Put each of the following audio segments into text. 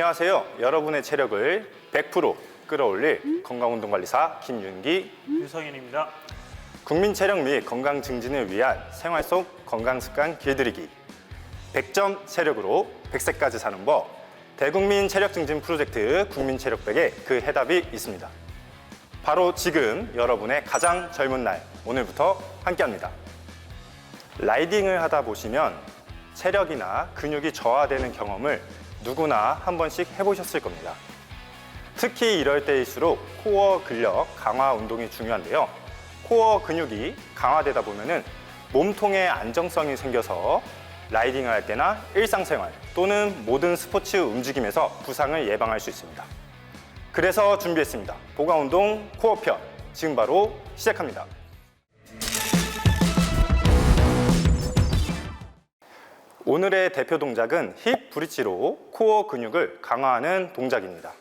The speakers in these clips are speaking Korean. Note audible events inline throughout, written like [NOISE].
안녕하세요. 여러분의 체력을 100% 끌어올릴 건강운동관리사 김윤기 유성현입니다. 국민 체력 및 건강 증진을 위한 생활 속 건강 습관 길들이기 100점 체력으로 100세까지 사는 법 대국민 체력 증진 프로젝트 국민 체력 100에 그 해답이 있습니다. 바로 지금 여러분의 가장 젊은 날 오늘부터 함께합니다. 라이딩을 하다 보시면 체력이나 근육이 저하되는 경험을 누구나 한 번씩 해보셨을 겁니다. 특히 이럴 때일수록 코어 근력 강화 운동이 중요한데요. 코어 근육이 강화되다 보면은 몸통의 안정성이 생겨서 라이딩을 할 때나 일상생활 또는 모든 스포츠 움직임에서 부상을 예방할 수 있습니다. 그래서 준비했습니다. 보강 운동 코어 편 지금 바로 시작합니다. 오늘의 대표 동작은 힙 브릿지로 코어 근육을 강화하는 동작입니다.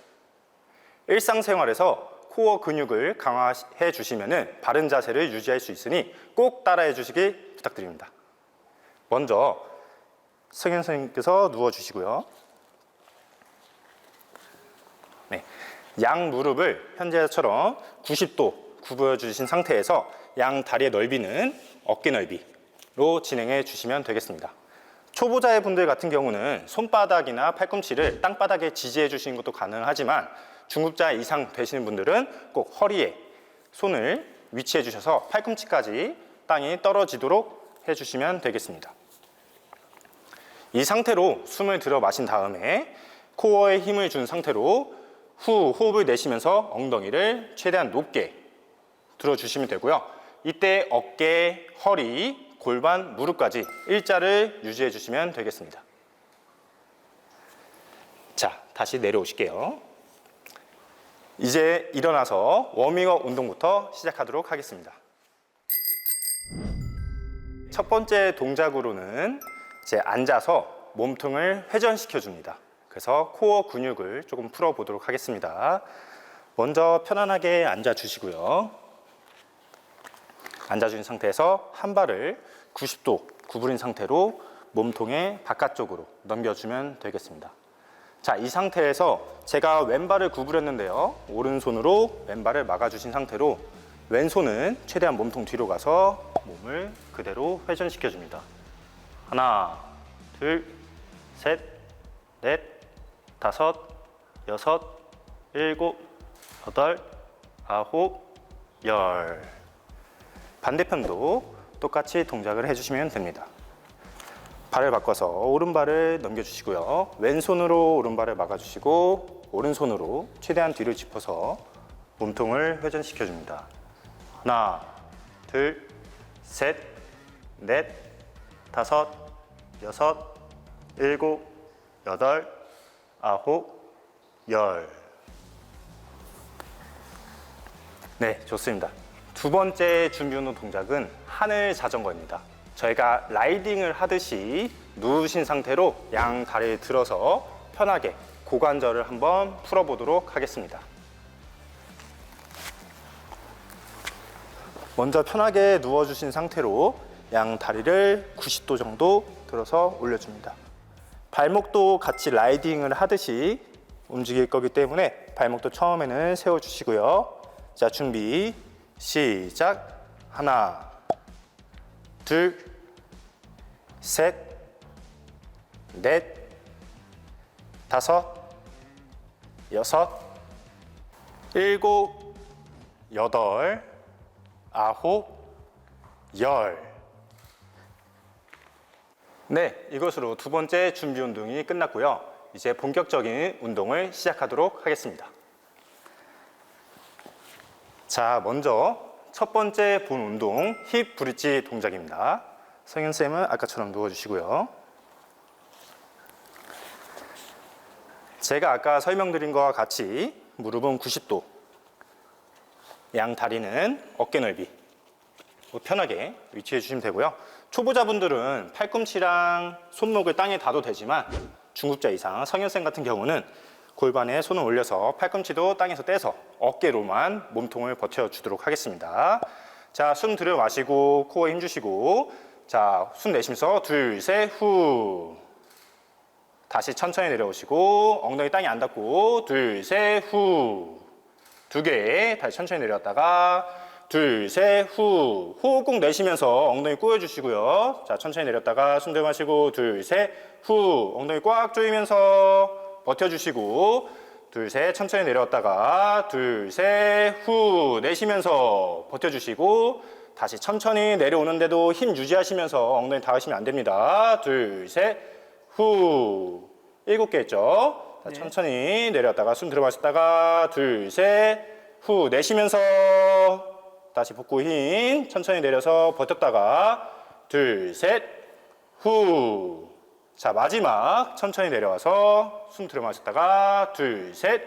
일상생활에서 코어 근육을 강화해 주시면 바른 자세를 유지할 수 있으니 꼭 따라해 주시기 부탁드립니다. 먼저 성현 선생님께서 누워 주시고요. 네. 양 무릎을 현재처럼 90도 구부려 주신 상태에서 양 다리의 넓이는 어깨 넓이로 진행해 주시면 되겠습니다. 초보자의 분들 같은 경우는 손바닥이나 팔꿈치를 땅바닥에 지지해 주시는 것도 가능하지만 중급자 이상 되시는 분들은 꼭 허리에 손을 위치해 주셔서 팔꿈치까지 땅이 떨어지도록 해 주시면 되겠습니다. 이 상태로 숨을 들어 마신 다음에 코어에 힘을 준 상태로 후 호흡을 내쉬면서 엉덩이를 최대한 높게 들어 주시면 되고요. 이때 어깨, 허리, 골반, 무릎까지 일자를 유지해 주시면 되겠습니다. 자, 다시 내려오실게요. 이제 일어나서 워밍업 운동부터 시작하도록 하겠습니다. 첫 번째 동작으로는 이제 앉아서 몸통을 회전시켜 줍니다. 그래서 코어 근육을 조금 풀어 보도록 하겠습니다. 먼저 편안하게 앉아 주시고요. 앉아준 상태에서 한 발을 90도 구부린 상태로 몸통의 바깥쪽으로 넘겨주면 되겠습니다. 자, 이 상태에서 제가 왼발을 구부렸는데요. 오른손으로 왼발을 막아주신 상태로 왼손은 최대한 몸통 뒤로 가서 몸을 그대로 회전시켜 줍니다. 하나, 둘, 셋, 넷, 다섯, 여섯, 일곱, 여덟, 아홉, 열. 반대편도 똑같이 동작을 해주시면 됩니다. 발을 바꿔서 오른발을 넘겨주시고요. 왼손으로 오른발을 막아주시고 오른손으로 최대한 뒤를 짚어서 몸통을 회전시켜줍니다. 하나, 둘, 셋, 넷, 다섯, 여섯, 일곱, 여덟, 아홉, 열. 네, 좋습니다. 두 번째 준비 운동 동작은 하늘 자전거입니다. 저희가 라이딩을 하듯이 누우신 상태로 양 다리를 들어서 편하게 고관절을 한번 풀어보도록 하겠습니다. 먼저 편하게 누워주신 상태로 양 다리를 90도 정도 들어서 올려줍니다. 발목도 같이 라이딩을 하듯이 움직일 거기 때문에 발목도 처음에는 세워주시고요. 자, 준비, 시작. 하나, 둘, 셋, 넷, 다섯, 여섯, 일곱, 여덟, 아홉, 열. 네, 이것으로 두 번째 준비 운동이 끝났고요. 이제 본격적인 운동을 시작하도록 하겠습니다. 자, 먼저 첫 번째 본 운동 힙 브릿지 동작입니다. 성현 쌤은 아까처럼 누워 주시고요. 제가 아까 설명드린 것과 같이 무릎은 90도, 양 다리는 어깨 넓이 뭐 편하게 위치해 주시면 되고요. 초보자분들은 팔꿈치랑 손목을 땅에 닿아도 되지만 중급자 이상 성현 쌤 같은 경우는 골반에 손을 올려서 팔꿈치도 땅에서 떼서 어깨로만 몸통을 버텨주도록 하겠습니다. 자, 숨 들여 마시고 코어 힘주시고 자, 숨 내쉬면서 둘, 셋, 후. 다시 천천히 내려오시고 엉덩이 땅에 안 닿고 둘, 셋, 후. 두 개. 다시 천천히 내려왔다가 둘, 셋, 후. 호흡 꾹 내쉬면서 엉덩이 꼬여주시고요. 자, 천천히 내렸다가 숨 들마시고 둘, 셋, 후. 엉덩이 꽉 조이면서 버텨주시고 둘, 셋, 천천히 내려왔다가 둘, 셋, 후. 내쉬면서 버텨주시고 다시 천천히 내려오는데도 힘 유지하시면서 엉덩이 닿으시면 안 됩니다. 둘, 셋, 후. 일곱 개 했죠? 자, 네. 천천히 내려왔다가 숨 들어 마셨다가 둘, 셋, 후. 내쉬면서 다시 복부 힘 천천히 내려서 버텼다가 둘, 셋, 후. 자, 마지막 천천히 내려와서 숨 들어 마셨다가 둘, 셋,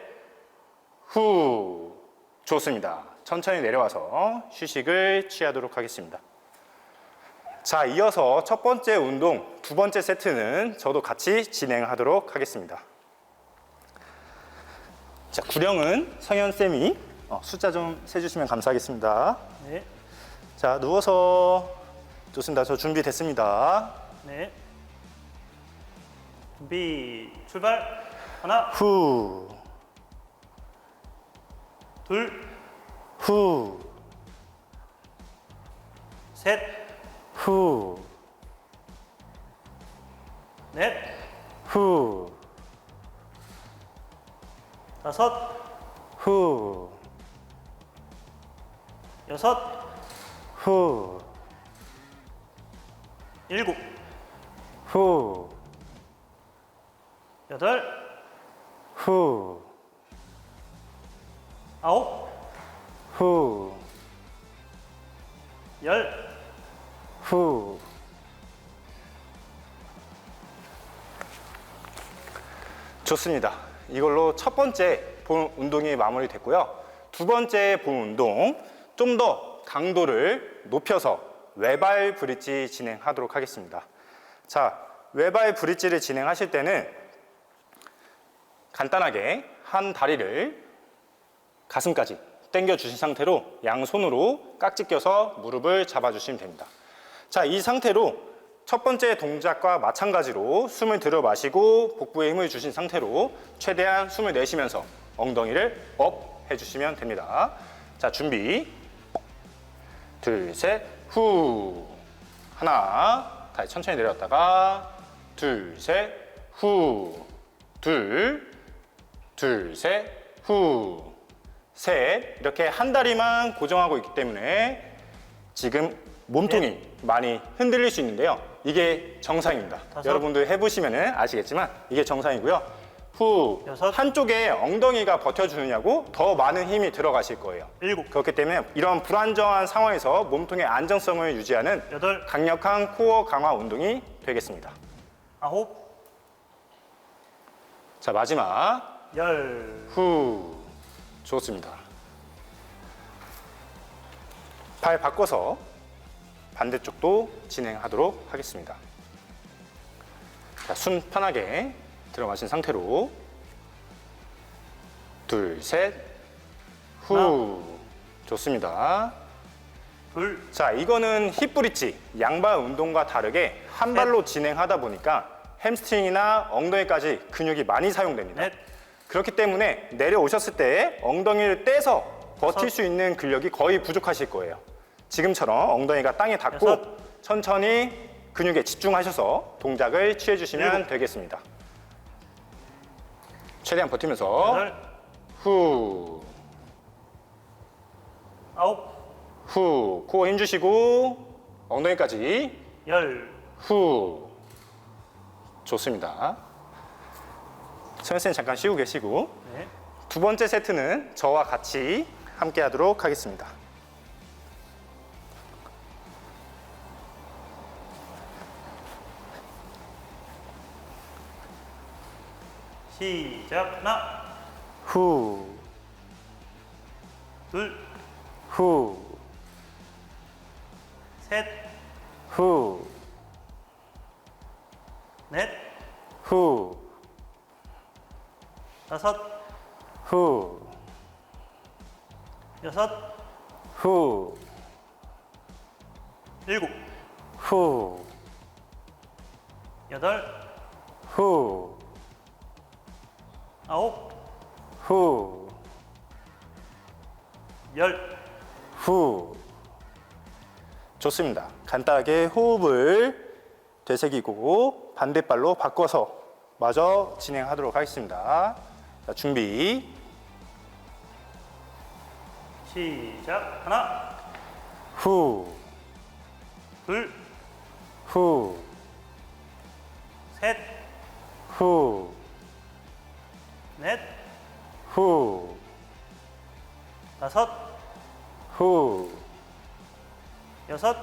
후. 좋습니다. 천천히 내려와서 휴식을 취하도록 하겠습니다. 자, 이어서 첫 번째 운동, 두 번째 세트는 저도 같이 진행하도록 하겠습니다. 자, 구령은 성현쌤이 어, 숫자 좀 세주시면 감사하겠습니다. 네, 자, 누워서 좋습니다. 저 준비됐습니다. 네. 준비 출발. 하나, 후, 둘, 후, 셋, 후, 넷, 후, 다섯, 후, 여섯, 후, 일곱, 후, 여덟, 후, 아홉, 후, 열, 후. 좋습니다. 이걸로 첫 번째 본 운동이 마무리됐고요. 두 번째 본 운동 좀 더 강도를 높여서 외발 브릿지 진행하도록 하겠습니다. 자, 외발 브릿지를 진행하실 때는 간단하게 한 다리를 가슴까지 당겨 주신 상태로 양손으로 깍지 껴서 무릎을 잡아 주시면 됩니다. 자, 이 상태로 첫 번째 동작과 마찬가지로 숨을 들어 마시고 복부에 힘을 주신 상태로 최대한 숨을 내쉬면서 엉덩이를 업 해주시면 됩니다. 자, 준비. 둘, 셋, 후. 하나. 다시 천천히 내려왔다가 둘, 셋, 후. 둘, 둘, 셋, 후. 셋. 이렇게 한 다리만 고정하고 있기 때문에 지금 몸통이 많이 흔들릴 수 있는데요. 이게 정상입니다. 다섯. 여러분들 해보시면 아시겠지만 이게 정상이고요. 후 여섯. 한쪽에 엉덩이가 버텨주느냐고 더 많은 힘이 들어가실 거예요. 일곱, 그렇기 때문에 이런 불안정한 상황에서 몸통의 안정성을 유지하는 여덟, 강력한 코어 강화 운동이 되겠습니다. 아홉, 자 마지막 열. 후 좋습니다. 발 바꿔서 반대쪽도 진행하도록 하겠습니다. 자, 숨 편하게 들어 마신 상태로 둘, 셋, 후 좋습니다. 둘, 자, 이거는 힙 브릿지 양발 운동과 다르게 한 발로 진행하다 보니까 햄스트링이나 엉덩이까지 근육이 많이 사용됩니다. 넷, 그렇기 때문에 내려오셨을 때 엉덩이를 떼서 버틸. 수 있는 근력이 거의 부족하실 거예요. 지금처럼 엉덩이가 땅에 닿고 여섯. 천천히 근육에 집중하셔서 동작을 취해 주시면 일곱. 되겠습니다. 최대한 버티면서 여덟, 후, 아홉, 후, 코어 힘 주시고 엉덩이까지 열. 후. 좋습니다. 선생님 잠깐 쉬고 계시고 네, 두 번째 세트는 저와 같이 함께 하도록 하겠습니다. 시작. 하나, 후, 둘, 후, 셋, 후, 넷, 후, 다섯, 후, 여섯, 후, 일곱, 후, 여덟, 후, 아홉, 후, 열, 후. 좋습니다. 간단하게 호흡을 되새기고 반대발로 바꿔서 마저 진행하도록 하겠습니다. 자, 준비. 시작. 하나, 후, 둘, 후, 셋, 후, 넷, 후, 다섯, 후, 여섯,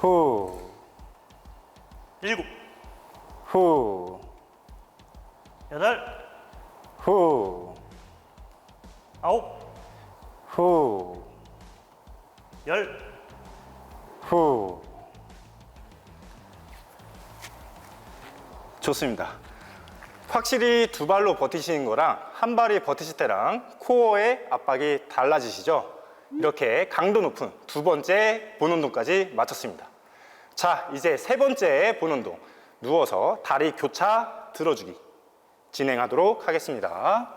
후, 일곱, 후, 여덟, 후, 아홉, 후, 열, 후. 좋습니다. 확실히 두 발로 버티시는 거랑 한 발이 버티실 때랑 코어의 압박이 달라지시죠? 이렇게 강도 높은 두 번째 본운동까지 마쳤습니다. 자, 이제 세 번째 본운동. 누워서 다리 교차 들어주기 진행하도록 하겠습니다.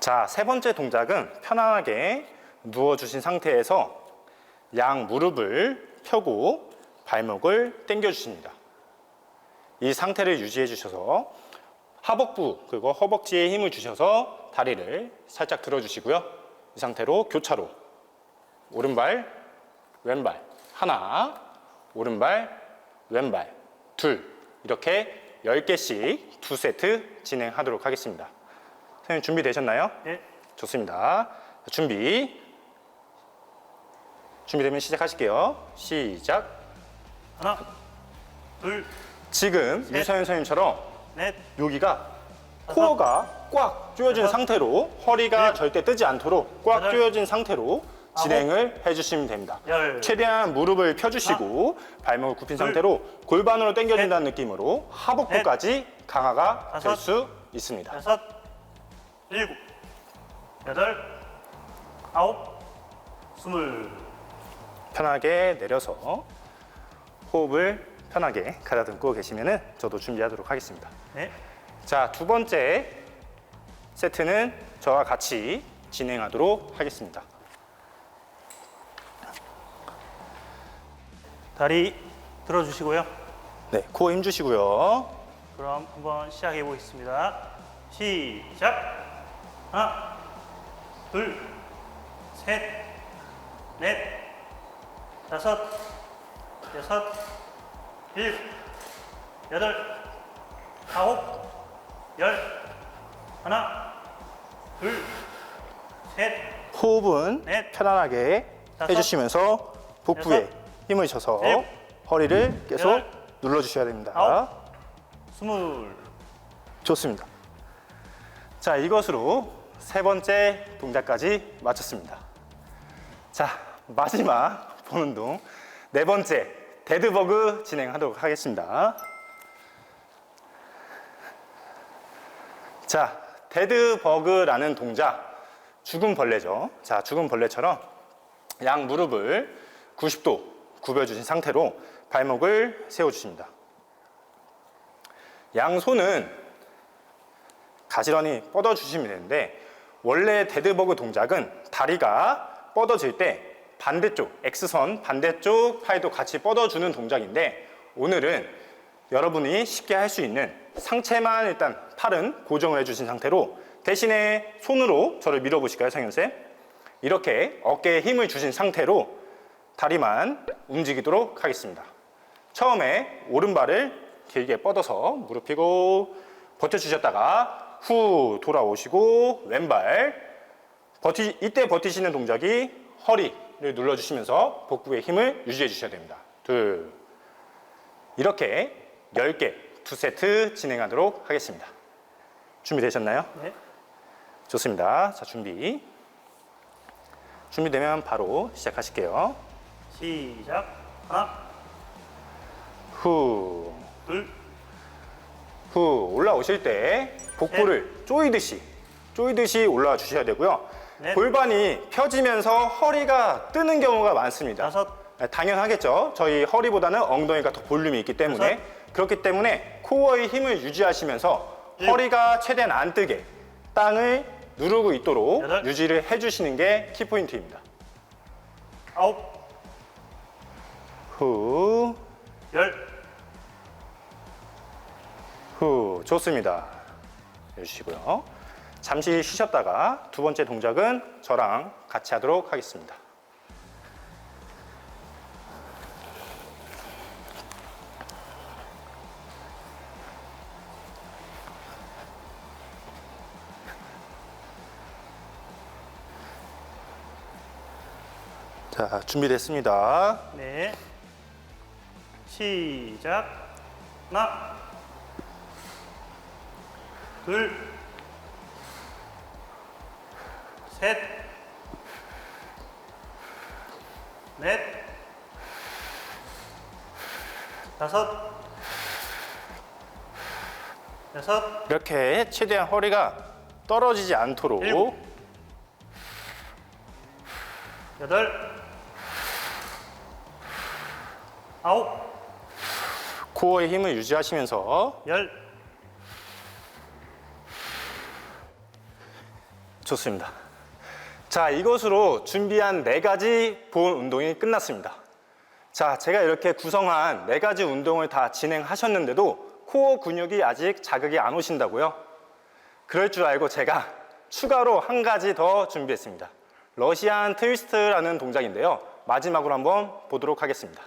자, 세 번째 동작은 편안하게 누워주신 상태에서 양 무릎을 펴고 발목을 당겨 주십니다. 이 상태를 유지해 주셔서 하복부 그리고 허벅지에 힘을 주셔서 다리를 살짝 들어 주시고요. 이 상태로 교차로 오른발, 왼발 하나, 오른발, 왼발 둘 이렇게 10개씩 두 세트 진행하도록 하겠습니다. 선생님 준비되셨나요? 예, 좋습니다. 자, 준비. 준비되면 시작하실게요. 시작. 하나, 둘, 지금 네. 유서연 선생님처럼 넷, 여기가 코어가 꽉 조여진. 상태로 허리가 일. 절대 뜨지 않도록 꽉. 조여진 상태로 진행을 해주시면 됩니다. 열, 최대한 무릎을 펴주시고 발목을 굽힌 둘. 상태로 골반으로 당겨준다는 느낌으로 하복부까지 강화가 다섯. 될 수 있습니다. 여섯, 일곱, 여덟, 아홉, 스물. 편하게 내려서 호흡을 편하게 가다듬고 계시면은 저도 준비하도록 하겠습니다. 네, 자, 두 번째 세트는 저와 같이 진행하도록 하겠습니다. 다리 들어주시고요. 네, 코어 힘 주시고요. 그럼 한번 시작해 보겠습니다. 시작. 하나, 둘, 셋, 넷, 다섯, 여섯, 일곱, 여덟, 아홉, 열, 하나, 둘, 셋, 호흡은 넷, 편안하게 다섯, 해주시면서 복부에 여섯, 힘을 줘서 일곱, 허리를 계속 열, 눌러주셔야 됩니다. 아홉, 스물. 좋습니다. 자, 이것으로 세 번째 동작까지 마쳤습니다. 자, 마지막 보는 동네 번째 데드버그 진행하도록 하겠습니다. 자, 데드버그라는 동작 죽은 벌레죠. 자, 죽은 벌레처럼 양 무릎을 90도 굽여주신 상태로 발목을 세워주십니다. 양손은 가지런히 뻗어주시면 되는데 원래 데드버그 동작은 다리가 뻗어질 때 반대쪽, X선 반대쪽 팔도 같이 뻗어주는 동작인데 오늘은 여러분이 쉽게 할 수 있는 상체만 일단 팔은 고정을 해주신 상태로 대신에 손으로 저를 밀어보실까요, 상현쌤? 이렇게 어깨에 힘을 주신 상태로 다리만 움직이도록 하겠습니다. 처음에 오른발을 길게 뻗어서 무릎 펴고 버텨주셨다가 후 돌아오시고 왼발 버티 이때 버티시는 동작이 허리를 눌러주시면서 복부의 힘을 유지해 주셔야 됩니다. 둘 이렇게 10개 두 세트 진행하도록 하겠습니다. 준비되셨나요? 네, 좋습니다. 자 준비 준비되면 바로 시작하실게요. 시작. 하나, 후 둘, 후 올라오실 때 복부를 조이듯이 조이듯이 올라와 주셔야 되고요. 넷. 골반이 펴지면서 허리가 뜨는 경우가 많습니다. 다섯, 네, 당연하겠죠. 저희 허리보다는 엉덩이가 더 볼륨이 있기 때문에 여섯. 그렇기 때문에 코어의 힘을 유지하시면서 일곱. 허리가 최대한 안 뜨게 땅을 누르고 있도록 여덟. 유지를 해주시는 게 키포인트입니다. 아홉, 후, 열, 후, 좋습니다. 해주시고요. 잠시 쉬셨다가 두 번째 동작은 저랑 같이 하도록 하겠습니다. 자, 준비됐습니다. 네. 시작. 하나, 둘, 셋, 넷, 다섯, 여섯, 이렇게 최대한 허리가 떨어지지 않도록 일곱. 여덟, 아홉, 코어의 힘을 유지하시면서 열. 좋습니다. 자, 이것으로 준비한 네 가지 보온 운동이 끝났습니다. 자, 제가 이렇게 구성한 네 가지 운동을 다 진행하셨는데도 코어 근육이 아직 자극이 안 오신다고요? 그럴 줄 알고 제가 추가로 한 가지 더 준비했습니다. 러시안 트위스트라는 동작인데요. 마지막으로 한번 보도록 하겠습니다.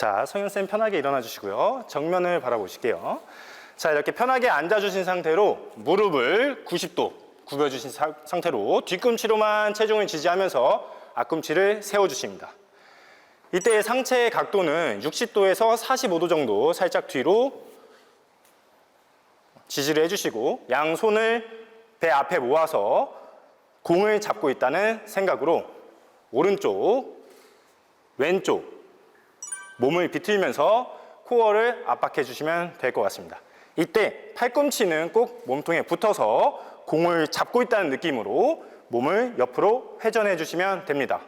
자, 성현쌤 편하게 일어나 주시고요. 정면을 바라보실게요. 자, 이렇게 편하게 앉아주신 상태로 무릎을 90도 굽여주신 사- 상태로 뒤꿈치로만 체중을 지지하면서 앞꿈치를 세워주십니다. 이때 상체의 각도는 60도에서 45도 정도 살짝 뒤로 지지를 해주시고 양손을 배 앞에 모아서 공을 잡고 있다는 생각으로 오른쪽, 왼쪽, 몸을 비틀면서 코어를 압박해 주시면 될 것 같습니다. 이때 팔꿈치는 꼭 몸통에 붙어서 공을 잡고 있다는 느낌으로 몸을 옆으로 회전해 주시면 됩니다.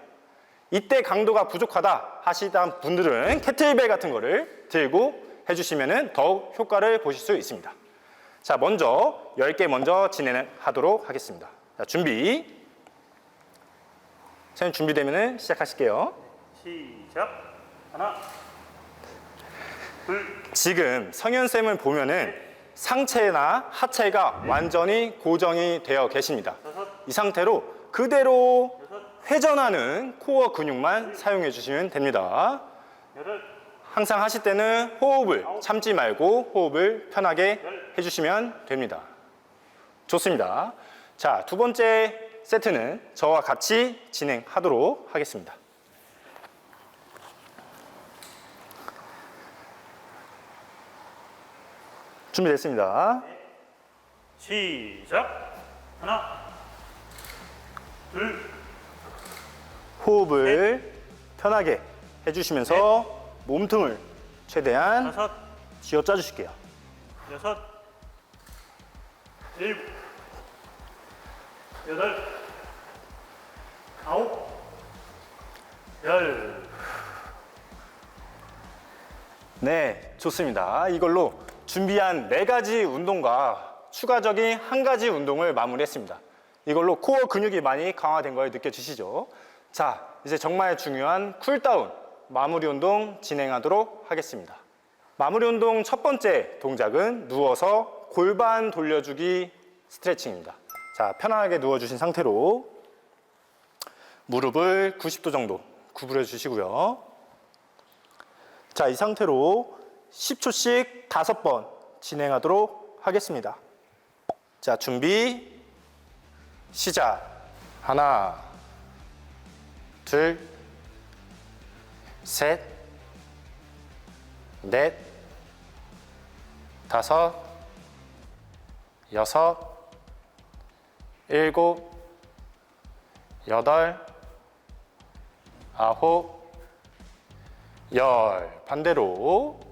이때 강도가 부족하다 하시던 분들은 캐틀벨 같은 거를 들고 해주시면 더욱 효과를 보실 수 있습니다. 자, 먼저 10개 먼저 진행하도록 하겠습니다. 자, 준비. 선생님 준비되면 시작하실게요. 시작. 하나, 둘, 지금 성현쌤을 보면은 상체나 하체가 완전히 고정이 되어 계십니다. 이 상태로 그대로 회전하는 코어 근육만 사용해 주시면 됩니다. 항상 하실 때는 호흡을 참지 말고 호흡을 편하게 해주시면 됩니다. 좋습니다. 자, 두 번째 세트는 저와 같이 진행하도록 하겠습니다. 준비됐습니다. 시작. 하나, 둘, 호흡을 편하게 해주시면서 몸통을 최대한 다섯, 쥐어 짜 주실게요. 여섯, 일곱, 여덟, 아홉, 열. 네, 좋습니다. 이걸로 준비한 네 가지 운동과 추가적인 한 가지 운동을 마무리했습니다. 이걸로 코어 근육이 많이 강화된 걸 느껴지시죠? 자, 이제 정말 중요한 쿨다운 마무리 운동 진행하도록 하겠습니다. 마무리 운동 첫 번째 동작은 누워서 골반 돌려주기 스트레칭입니다. 자, 편안하게 누워주신 상태로 무릎을 90도 정도 구부려 주시고요. 자, 이 상태로 10초씩 5번 진행하도록 하겠습니다. 자, 준비, 시작. 하나, 둘, 셋, 넷, 다섯, 여섯, 일곱, 여덟, 아홉, 열 반대로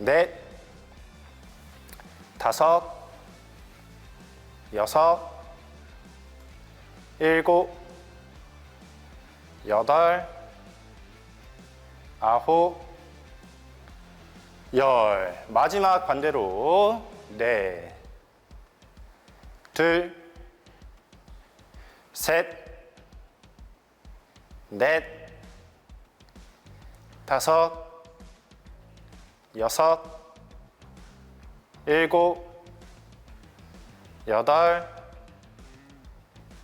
넷, 다섯, 여섯, 일곱, 여덟, 아홉, 열. 마지막 반대로 네, 둘, 셋, 넷, 다섯, 여섯, 일곱, 여덟,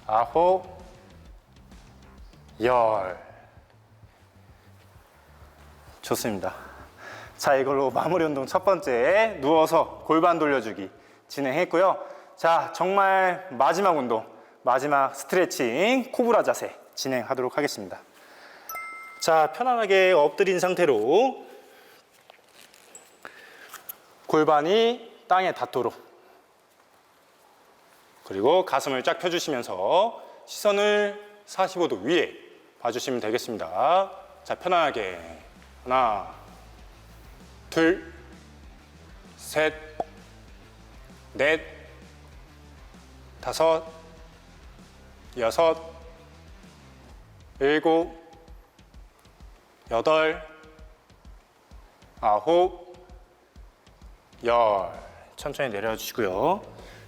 아홉, 열. 좋습니다. 자, 이걸로 마무리 운동 첫 번째 누워서 골반 돌려주기 진행했고요. 자, 정말 마지막 운동, 마지막 스트레칭 코브라 자세 진행하도록 하겠습니다. 자, 편안하게 엎드린 상태로 골반이 땅에 닿도록 그리고 가슴을 쫙 펴주시면서 시선을 45도 위에 봐주시면 되겠습니다. 자, 편안하게 하나, 둘, 셋, 넷, 다섯, 여섯, 일곱, 여덟, 아홉, 열. 천천히 내려주시고요.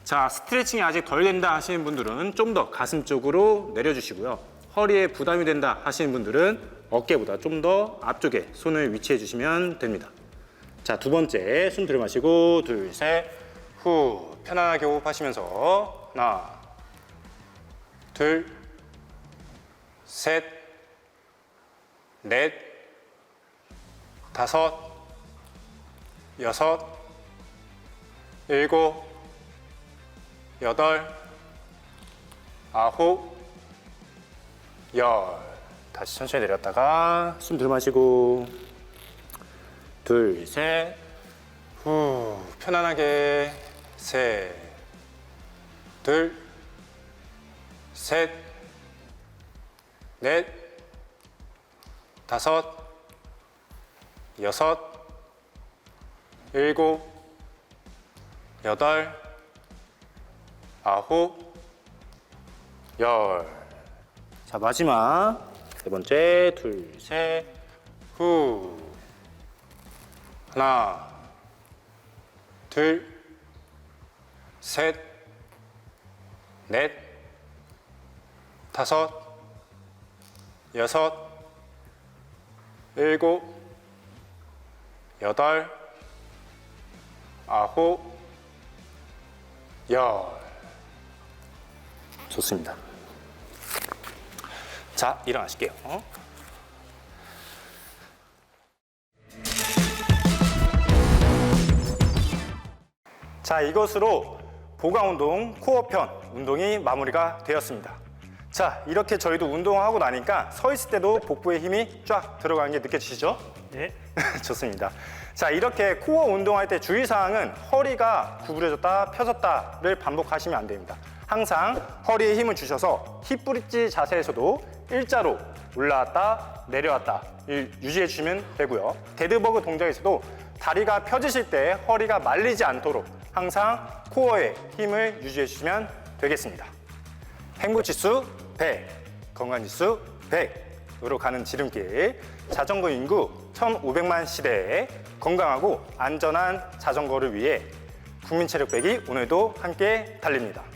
자, 스트레칭이 아직 덜 된다 하시는 분들은 좀 더 가슴 쪽으로 내려주시고요. 허리에 부담이 된다 하시는 분들은 어깨보다 좀 더 앞쪽에 손을 위치해 주시면 됩니다. 자, 두 번째 숨 들이마시고 둘, 셋, 후 편안하게 호흡하시면서 하나, 둘, 셋, 넷, 다섯, 여섯, 일곱, 여덟, 아홉, 열. 다시 천천히 내렸다가 숨 들이마시고. 둘, 셋, 후 편안하게. 셋, 둘, 셋, 넷, 다섯, 여섯, 일곱, 여덟, 아홉, 열. 자, 마지막 세 번째, 둘, 셋, 후. 하나, 둘, 셋, 넷, 다섯, 여섯, 일곱, 여덟, 아홉, 열. 좋습니다. 자, 일어나실게요. 자, 이것으로 보강 운동 코어 편 운동이 마무리가 되었습니다. 자, 이렇게 저희도 운동하고 나니까 서 있을 때도 복부에 힘이 쫙 들어가는 게 느껴지시죠? 네. [LAUGHS] 좋습니다. 자, 이렇게 코어 운동할 때 주의사항은 허리가 구부려졌다 펴졌다를 반복하시면 안 됩니다. 항상 허리에 힘을 주셔서 힙 브릿지 자세에서도 일자로 올라왔다 내려왔다 을 유지해 주시면 되고요. 데드버그 동작에서도 다리가 펴지실 때 허리가 말리지 않도록 항상 코어에 힘을 유지해 주시면 되겠습니다. 행복지수 100, 건강지수 100으로 가는 지름길 자전거 인구 1,500만 시대에 건강하고 안전한 자전거를 위해 국민체력백이 오늘도 함께 달립니다.